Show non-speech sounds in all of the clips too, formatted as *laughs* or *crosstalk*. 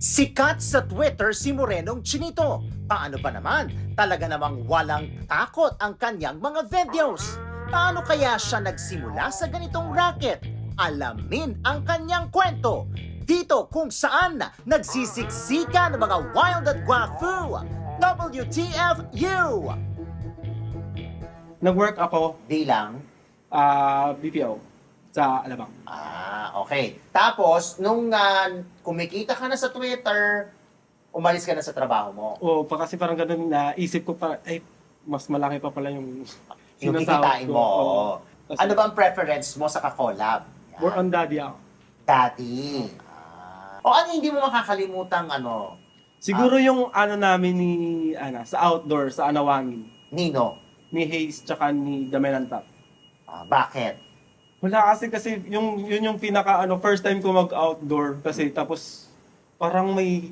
Sikat sa Twitter si Morenong Chinito. Paano ba naman? Talaga namang walang takot ang kanyang mga videos. Paano kaya siya nagsimula sa ganitong racket? Alamin ang kanyang kwento. Dito kung saan nagsisiksika ng mga wild at guafu. WTFU! Nag-work ako Bilang? ah BPO sa Alabang. Ah, okay. Tapos, nung ah, kumikita ka na sa Twitter, umalis ka na sa trabaho mo. O, pa kasi parang ganun na isip ko pa, ay, mas malaki pa pala yung *laughs* Yung kikitain ko. mo. Oo. Kasi Ano ba ang preference mo sa kakolab? Yan. More on daddy ako. Daddy. Ah. O ano hindi mo makakalimutang ano, Siguro Ah. yung ano namin ni, ano, sa outdoor, sa Anawangin, Nino? ni Hayes tsaka ni Damelantap. Ah, bakit? Wala kasi kasi yung yun yung pinaka ano first time ko mag-outdoor kasi tapos parang may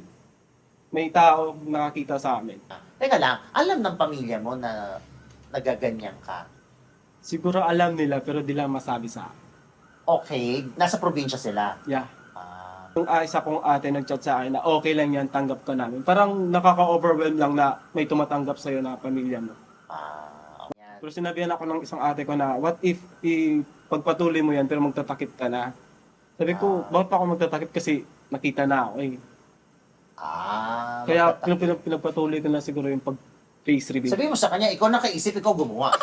may tao nakakita sa amin. Teka lang, alam ng pamilya mo na nagaganyan ka. Siguro alam nila pero di lang masabi sa akin. Okay, nasa probinsya sila. Yeah. Ah, Yung ah, isa kong ate nag-chat sa akin na okay lang yan, tanggap ka namin. Parang nakaka-overwhelm lang na may tumatanggap sa'yo na pamilya mo. ah. Pero sinabihan ako ng isang ate ko na, what if i pagpatuloy mo yan pero magtatakip ka na? Sabi ko, Ah. bakit pa ako magtatakip kasi nakita na ako eh. Ah, Kaya magtata- pinag- pinag- pinagpatuloy ko na siguro yung pag-face reveal. Sabi mo sa kanya, ikaw nakaisip, ikaw gumawa. *laughs*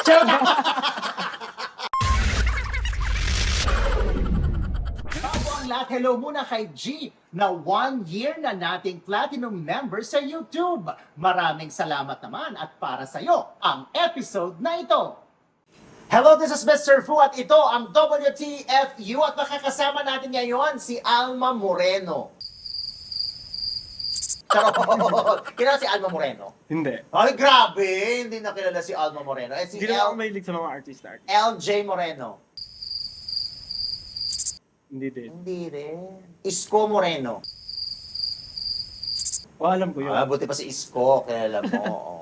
ang lahat, hello muna kay G na one year na nating platinum member sa YouTube. Maraming salamat naman at para sa iyo ang episode na ito. Hello, this is Mr. Fu at ito ang WTFU at makakasama natin ngayon si Alma Moreno. Charot! *laughs* Kilala si Alma Moreno? Hindi. Ay, grabe! Hindi na kilala si Alma Moreno. Eh, si Hindi na ako L- mahilig sa mga artist-art. LJ Moreno. Hindi din. Hindi rin. Isko Moreno. O, alam ko yun. Ah, buti pa si Isko, kilala mo. *laughs* Oo.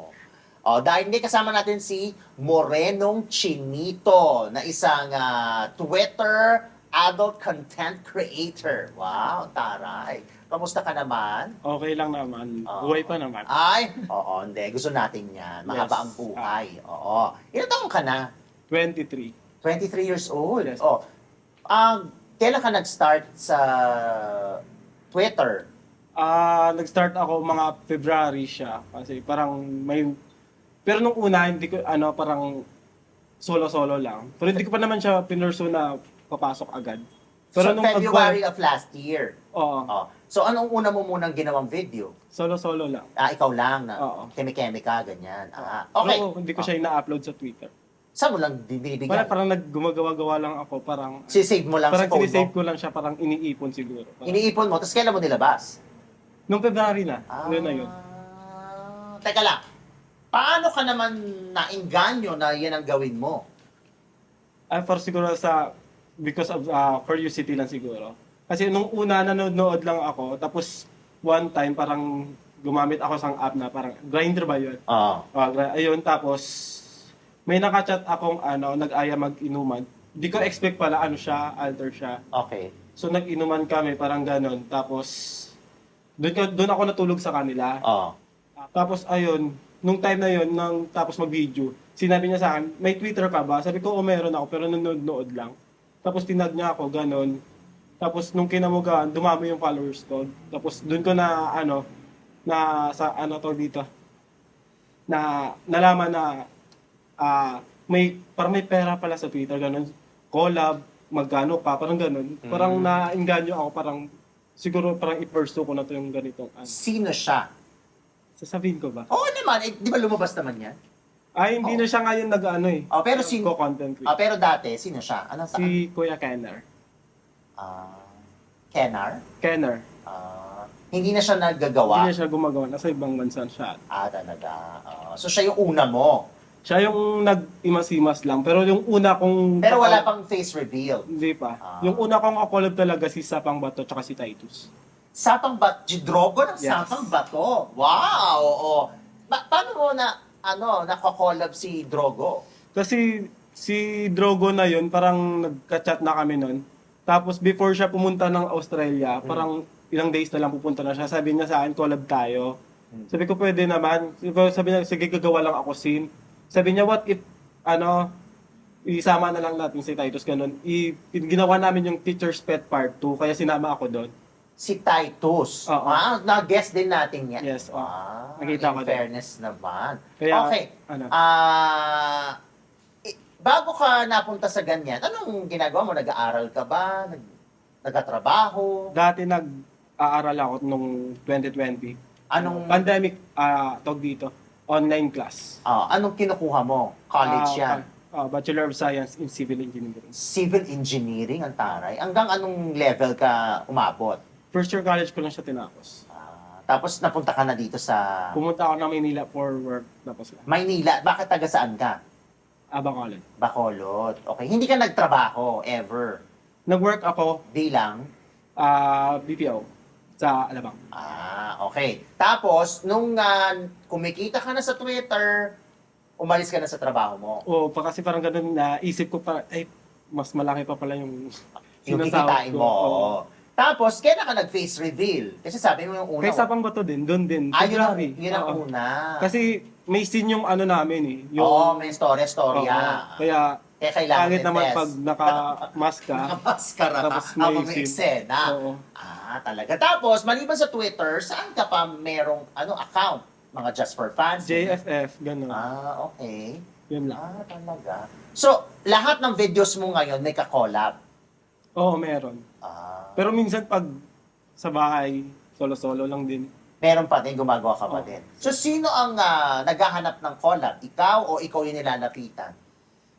Oh, dahil hindi kasama natin si Morenong Chinito na isang ah, Twitter adult content creator. Wow, taray. Kamusta ka naman? Okay lang naman. Oo. Buhay pa naman. Ay, oo, hindi. Gusto natin yan. Mahaba Yes. ang buhay. Oo. Ilan taong ka na? 23. 23 years old. Yes. Oh. Ah, kailan ka nag-start sa Twitter? Ah, nag-start ako mga February siya kasi parang may pero nung una hindi ko ano parang solo-solo lang. Pero hindi ko pa naman siya pinurso na papasok agad. Pero so, nung February of last year. Oo, Oh. So, anong una mo munang ginawang video? solo-solo lang. Ah, ikaw lang na Oo. keme-keme ka, ganyan. Ah, okay. Pero hindi ko siya ina-upload sa Twitter. Saan mo lang binibigyan? Wala, parang naggumagawa-gawa lang ako. Parang, Sisave mo lang parang sa phone sinisave mo? ko lang siya, parang iniipon siguro. Parang- Iniipon mo, tapos kailan mo nilabas? Nung February na, Ah, yun na yun. Teka lang. Paano ka naman nainganyo na yan ang gawin mo? Ah, for siguro sa, because of uh, curiosity lang siguro. Kasi nung una, nanonood lang ako, tapos one time, parang gumamit ako sa app na parang, grinder ba yun? Oo. Ah, gra- ayun, tapos, may nakachat akong, ano, nag-aya mag-inuman. Di ko expect pala, ano siya, alter siya. Okay. So, nag-inuman kami, parang ganon. Tapos, doon, ka- doon ako natulog sa kanila. Oo. Tapos ayun, nung time na yun, nang tapos mag-video, sinabi niya sa akin, may Twitter ka ba? Sabi ko, o meron ako, pero nanonood lang. Tapos tinag niya ako, ganon. Tapos nung kinamugaan, dumami yung followers ko. Tapos doon ko na, ano, na sa ano to dito, na nalaman na ah may parang may pera pala sa Twitter ganun collab magkano pa parang ganun parang Mm. nainganyo ako parang siguro parang i-pursue ko na to yung ganitong ano. Sino siya? Sasabihin ko ba? Oo naman, eh, di ba lumabas naman yan? Ay, hindi Oo. na siya ngayon nag-ano eh. Oh, pero sin Ko content Ah, creator. pero dati, sino siya? Anong saan? si Kuya Kenner. Ah, Kenar? Kenner. Ah, hindi na siya Hindi naggagawa? na siya gumagawa. Nasa ibang bansa siya. Ah, talaga. Ah, so, siya yung una mo. Siya yung nag-imas-imas lang. Pero yung una kong... Pero wala pang face reveal. Hindi pa. Ah. Yung una kong collab talaga si Sapang Bato tsaka si Titus. Sapang Bato, Drogo ng Yes. Sapang Bato. Wow! Oo. Ba- paano mo na, ano, nakakollab si Drogo? Kasi si Drogo na yun, parang nagka-chat na kami nun. Tapos before siya pumunta ng Australia, Hmm. parang ilang days na lang pupunta na siya. Sabi niya sa akin, collab tayo. Sabi ko, pwede naman. Sabi niya, sige, gagawa lang ako scene. Sabi niya, what if, ano, isama na lang natin si Titus, ganun. I, ginawa namin yung Teacher's Pet Part 2, kaya sinama ako doon. Si Titus. Oo. Ah, na-guess din natin yan. Yes, oo. Ah, Nakita in ko din. fairness naman. Kaya, okay. ano. Ah, i- bago ka napunta sa ganyan, anong ginagawa mo? Nag-aaral ka ba? Nag nagtatrabaho? Dati nag-aaral ako nung 2020. Anong Pandemic, ah tawag dito, online class. ah, anong kinukuha mo? College Ah, yan. ah, Bachelor of Science in Civil Engineering. Civil engineering ang taray. Hanggang anong level ka umabot? First year college ko lang siya tinapos. Ah, tapos napunta ka na dito sa Pumunta ako ng Manila for work, tapos lang. Maynila. Bakit taga saan ka? Abang College. Bacolod. Okay. Hindi ka nagtrabaho ever. Nag-work ako, Bilang? ah BPO, sa Alabang. Ah, okay. Tapos, nung ah, kumikita ka na sa Twitter, umalis ka na sa trabaho mo. O, pa kasi parang ganun na isip ko pa, ay, mas malaki pa pala yung Yung sinasahod kikitain ko. mo. Oo. oo. Tapos, kailan ka nag-face reveal? Kasi sabi mo yung una. Kaya Sapang Bato din, doon din. ah, yun ang, February. yun ang Oo. una. Kasi may scene yung ano namin eh. Yung, Oo, may story. Oo. ah. Kaya, Kaya kailangan pangit naman i-test. pag naka-mask ka. *laughs* Nakapaskara ka Tapos may habang may scene. eksena. Oo. Ah, talaga. Tapos, maliban sa Twitter, saan ka pa merong ano account? Mga just for fans? JFF, gano'n. Ah, okay. Yun lang. Ah, talaga. So, lahat ng videos mo ngayon may ka-collab? Oo, meron. Ah, Pero minsan pag sa bahay, solo-solo lang din. meron pa din, gumagawa ka pa Oo. din. So, sino ang ah, naghahanap ng collab? Ikaw o ikaw yung nilalapitan?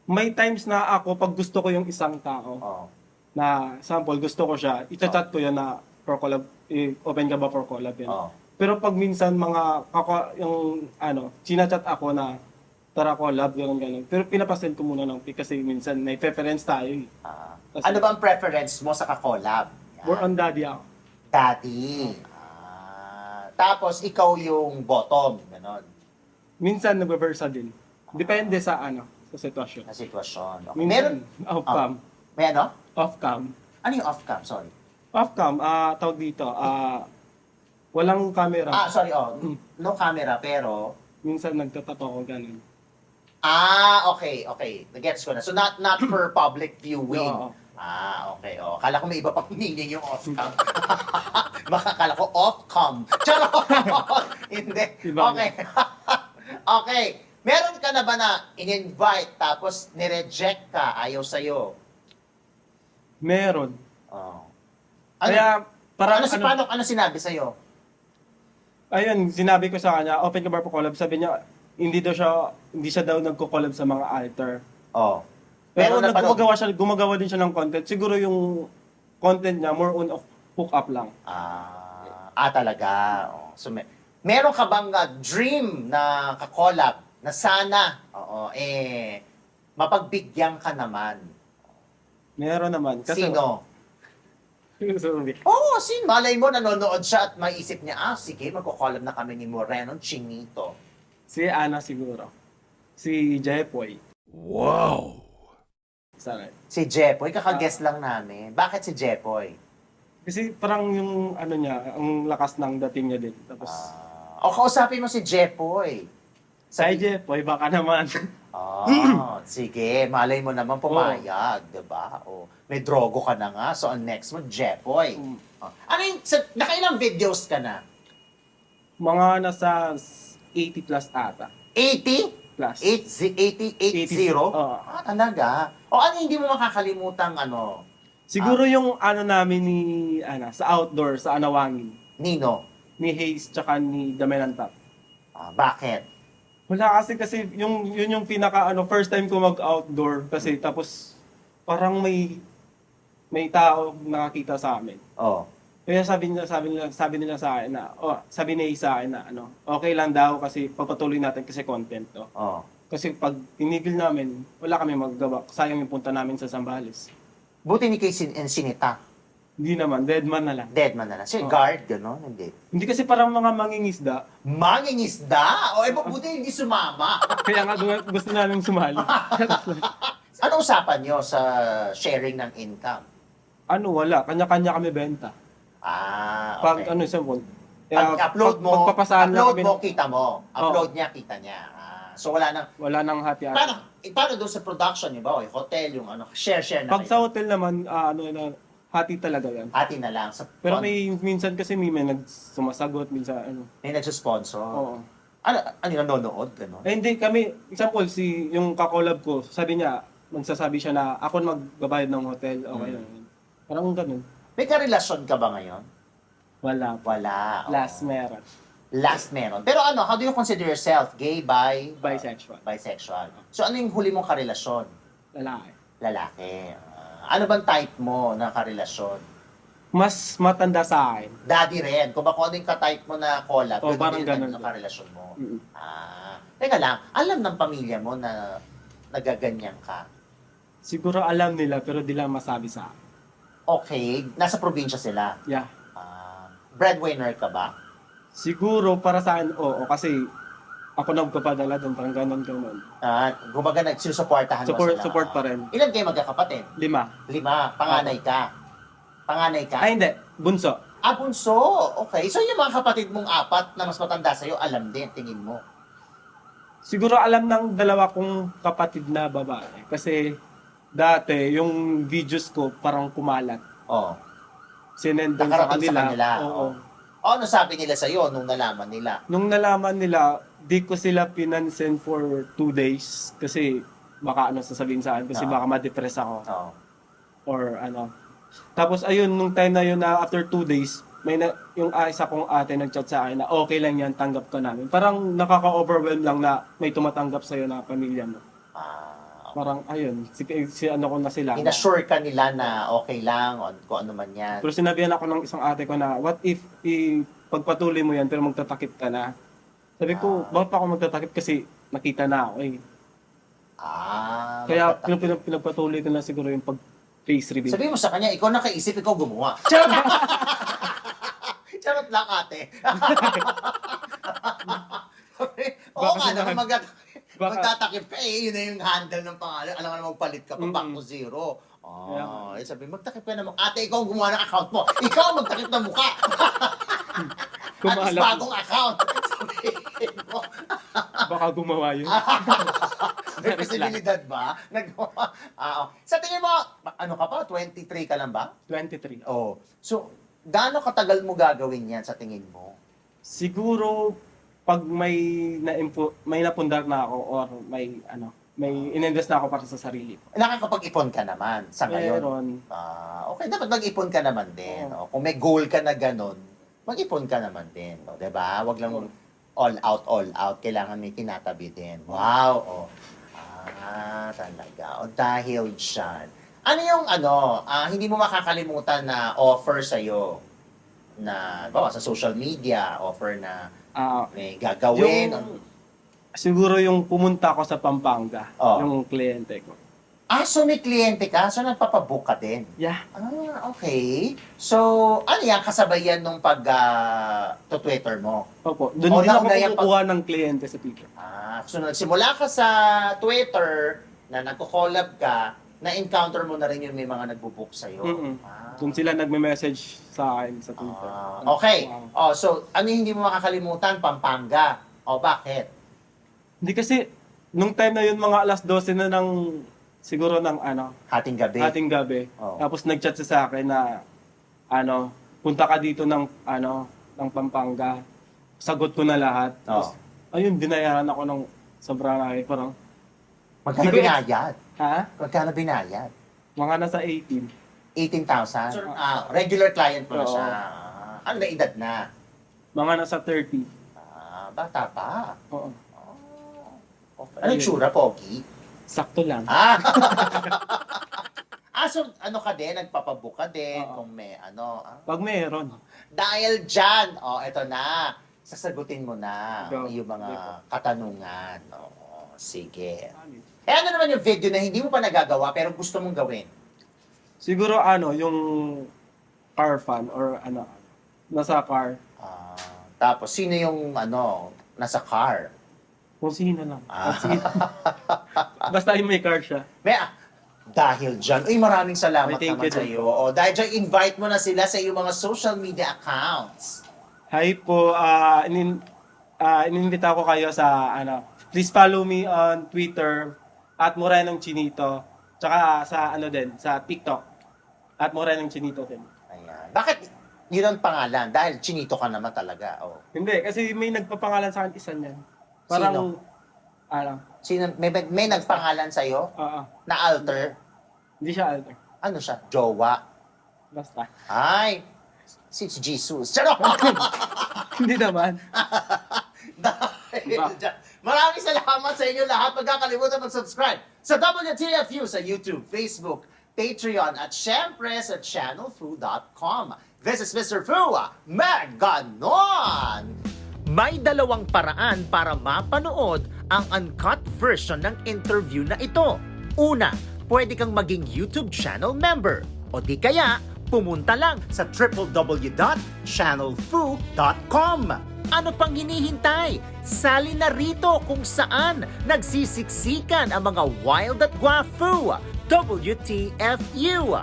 May times na ako, pag gusto ko yung isang tao, Oh. na sample, gusto ko siya, ita-chat ko yun na for collab, eh, open ka ba for collab yun. Oh. Pero pag minsan mga, kako, yung ano, chinachat ako na, tara collab, gano'n gano'n. Pero pinapasend ko muna ng pic kasi minsan may preference tayo eh. Ah. Kasi- ano ba ang preference mo sa ka-collab? Yan. More on daddy ako. Daddy. Ah, tapos, ikaw yung bottom. Ganon. Minsan nagbe-versa din. Depende sa ano, sa sitwasyon. Na sitwasyon. Okay. Minsan, Meron, off-cam. may ano? Off-cam. Ano yung off-cam? Sorry. Off-cam, ah, tawag dito, ah, walang camera. Ah, sorry. Oh, Mm. no camera, pero... Minsan nagtatato ko ganun. Ah, okay, okay. Gets ko na. So, not not for *clears throat* public viewing. Oo. Ah, okay. Oh, kala ko may iba pang meaning yung off-cam. *laughs* Baka kala ko off-cam. Charot! *laughs* Hindi. Iba Okay. *laughs* okay. Meron ka na ba na in-invite tapos nireject ka, ayaw sa'yo? Meron. Oh. Ano, Kaya, parang ano, si, ano, paano, ano sinabi sa'yo? ayun, sinabi ko sa kanya, open ka ba for collab? Sabi niya, hindi daw siya, hindi siya daw nagko-collab sa mga alter. Oh. Pero napanood- nagumagawa siya, gumagawa din siya ng content. Siguro yung content niya, more on of hook up lang. Ah, ah talaga. Oh. So, may, meron ka bang uh, dream na ka-collab na sana, oo, eh, mapagbigyan ka naman? Meron naman. Kasi, Sino? Oo, oh, sin. Malay mo, nanonood siya at maiisip niya, ah, sige, magko-collab na kami ni Moreno Chinito. Si Ana siguro. Si Jepoy. Wow! Sorry. Si Jepoy, kakaguess lang namin. Bakit si Jepoy? Kasi parang yung ano niya, ang lakas ng dating niya din. Tapos, Ah, o kausapin mo si Jepoy. Hi Jepoy, baka naman. *laughs* Ah, *clears throat* sige, malay mo naman pumayag, 'di ba? O may drogo ka na nga, so ang next mo Jepoy. Mm. Ah, ano yung sa, nakailang videos ka na? Mga nasa 80 plus ata. 80? Plus. 80, 80, 80? Oo. Ah, talaga? O ano hindi mo makakalimutang ano, Siguro yung ano namin ni, ano, sa outdoor, sa Anawangin. Nino? Ni Hayes tsaka ni Damelantap. Ah, bakit? Wala kasi kasi yung yun yung pinaka ano first time ko mag-outdoor kasi tapos parang may may tao nakakita sa amin. Oh. Kaya sabi nila sabi nila sabi nila sa akin na oh, sabi ni sa akin na ano, okay lang daw kasi papatuloy natin kasi content to. Oh. Kasi pag tinigil namin, wala kami magagawa. Sayang yung punta namin sa Zambales. Buti ni Sin and Sinita. Hindi naman, dead man na lang. Dead man na lang. Si Oo. guard, gano'n? Hindi. Hindi kasi parang mga mangingisda. Mangingisda? O, eh, buti hindi sumama. *laughs* Kaya nga gu- gusto namin sumali. *laughs* ano usapan nyo sa sharing ng income? ano, wala. Kanya-kanya kami benta. Ah, Pag okay. ano, sample. Pag upload mo, magpapasahan lang upload kami, mo, kita mo. Upload niya, kita niya. Ah, so wala nang, wala nang hati hati. paano, eh, paano doon sa production, di ba? O, yung hotel, yung ano, share-share na Pag sa kayo. hotel naman, ah, ano na, hati talaga yan. Hati na lang. Sa, Pero may minsan kasi may, may nagsumasagot, minsan ano. may nagsusponsor. Oo. Ano, ano yung nanonood? Ganun? Eh, hindi kami, example, si yung kakolab ko, sabi niya, magsasabi siya na ako na magbabayad ng hotel, okay Mm. lang. yun. Parang ganun. May karelasyon ka ba ngayon? Wala. Wala. oo. Last meron. Last meron. Pero ano, how do you consider yourself? Gay, bi? Bisexual. bisexual. So ano yung huli mong karelasyon? Lalaki. Lalaki. Ah, ano bang type mo na karelasyon? Mas matanda sa akin. Daddy rin. Kung ba kung ano yung ka-type mo na collab, Oh, parang ganun din. karelasyon mo. Mm. Ah, teka lang, alam ng pamilya mo na nagaganyan ka. Siguro alam nila pero di lang masabi sa akin. Okay, nasa probinsya sila. Yeah. Ah, breadwinner ka ba? Siguro para sa akin, oo. kasi ako nagpapadala doon, parang ganun ganun. Ah, kumbaga nagsusuportahan Support, mo sila. support pa rin. Ilan kayo magkakapatid? Lima. Lima. Panganay ka. Panganay ka. Ay, hindi. Bunso. Ah, bunso. Okay. So yung mga kapatid mong apat na mas matanda sa'yo, alam din, tingin mo. Siguro alam ng dalawa kong kapatid na babae. Kasi dati, yung videos ko parang kumalat. Oh. Sinend doon sa Nakarating kanila. sa kanila. Oo. O, ano sabi nila sa'yo nung nalaman nila? Nung nalaman nila, di ko sila pinansin for two days. Kasi baka ano sasabihin sa akin. Kasi Oo. baka ma-depress ako. Oh. Or ano. Tapos ayun, nung time na yun na after two days, may na, yung ah, isa kong ate nag-chat sa akin na okay lang yan, tanggap ka namin. Parang nakaka-overwhelm lang na may tumatanggap sa'yo na pamilya mo. Ah, Parang ayun, si, si ano ko na sila. na- inassure ka nila na okay lang o kung ano man yan. Pero sinabihan ako ng isang ate ko na, what if i pagpatuloy mo yan pero magtatakip ka na? Sabi ko, Ah. bakit pa ako magtatakip kasi nakita na ako eh. Ah, Kaya magtatak- pinag- pinag- pinagpatuloy ko na siguro yung pag face reveal. Sabi mo sa kanya, ikaw nakaisip, ikaw gumawa. *laughs* Charot lang, ate. *laughs* *laughs* Oo Baka nga naman, sinabi- Baka- magtatakip ka eh. Yun na yung handle ng pangalan. Alam mo na magpalit ka pa, back Mm-mm. to zero. Oh, Yeah. eh, sabi, magtakip ka naman. Ate, ikaw ang gumawa ng account mo. *laughs* Ikaw ang magtakip ng mukha. *laughs* At least Kumalap. bagong account. *laughs* Sabihin mo. Baka gumawa yun. May posibilidad ba? Nagawa. Ah, oh. Sa tingin mo, ano ka pa? 23 ka lang ba? 23. Oh. So, gaano katagal mo gagawin yan sa tingin mo? Siguro pag may na may napundar na ako or may ano, may ininvest na ako para sa sarili ko. Nakakapag-ipon ka naman sa ngayon. Meron. Ah, okay, dapat mag-ipon ka naman din. Oh, kung may goal ka na ganun, mag-ipon ka naman din. Oh, 'di ba? Wag lang Oo. all out, all out. Kailangan may tinatabi din. Wow! Oh. Ah, talaga. O dahil dyan. Ano yung ano, ah, hindi mo makakalimutan na offer sa'yo na, bawa sa social media, offer na Ah, may gagawin. yung siguro yung pumunta ako sa Pampanga, Oh. yung kliyente ko. ah, so may kliyente ka, so nagpapabook ka din. Yeah. Ah, okay. So, ano yan, kasabay yan nung pag ah, to Twitter mo? Opo, doon Oh, din ako nauna yan ng kliyente sa Twitter. Ah, so nagsimula ka sa Twitter na nagko-collab ka, na-encounter mo na rin yung may mga nagbo-book sa'yo. Mm-mm. Ah. Doon sila nagme-message sa akin sa Twitter. Ah, okay. Wow. Oh, so ano yung hindi mo makakalimutan? Pampanga. O, bakit? Hindi kasi nung time na yun mga alas 12 na ng siguro ng ano, Hating gabi. ating gabi. Oh. Tapos nag-chat siya sa akin na ano, punta ka dito ng ano, ng Pampanga. Sagot ko na lahat. Tapos ayun, binayaran ako ng sobrang laki. Parang, Magkano Hindi ko- binayad? Ha? Magkano binayad? Mga nasa 18. 18,000? Ah, regular client mo na Oo. siya. Ah, ano na edad na? Mga nasa 30. Ah, bata pa. Oo. Oh. Okay. Anong tsura, Pogi? Sakto lang. Ah! *laughs* ah, so ano ka din? Nagpapabook ka din Oo. kung may ano. Ah. Pag meron. Dahil dyan, oh, eto na. Sasagutin mo na Go. yung mga katanungan. Oo, sige. Eh ano naman yung video na hindi mo pa nagagawa pero gusto mong gawin? Siguro ano, yung car fan or ano, nasa car. Ah, tapos, sino yung ano, nasa car? Kung sino lang. Ah. Sino. *laughs* Basta yung may car siya. May, ah, Dahil dyan, uy maraming salamat Ay, thank naman you sa din iyo. O, dahil dyan, invite mo na sila sa iyong mga social media accounts. Hi po, ah inin ah, inimbita ko kayo sa ano, please follow me on Twitter at Morenong Chinito. Tsaka sa ano din, sa TikTok at Morenong Chinito din. Ayan. Bakit yun ang pangalan? Dahil chinito ka naman talaga. Oh. Hindi, kasi may nagpapangalan sa akin isa niyan. Parang, Sino? ano, Sino, may, may nagpangalan sa iyo oo, na alter? hindi siya alter. Ano siya? Jowa? Basta. Ay, si Jesus. Charot! *laughs* hindi naman. *laughs* Dahil dyan. Maraming salamat sa inyo lahat. Huwag kakalimutan mag-subscribe sa WTFU sa YouTube, Facebook, Patreon, at syempre sa channelfu.com. This is Mr. Fu, Meganon! May dalawang paraan para mapanood ang uncut version ng interview na ito. Una, pwede kang maging YouTube channel member. O di kaya, pumunta lang sa www.channelfu.com. Ano pang hinihintay? Sali na rito kung saan nagsisiksikan ang mga wild at guafu. WTFU.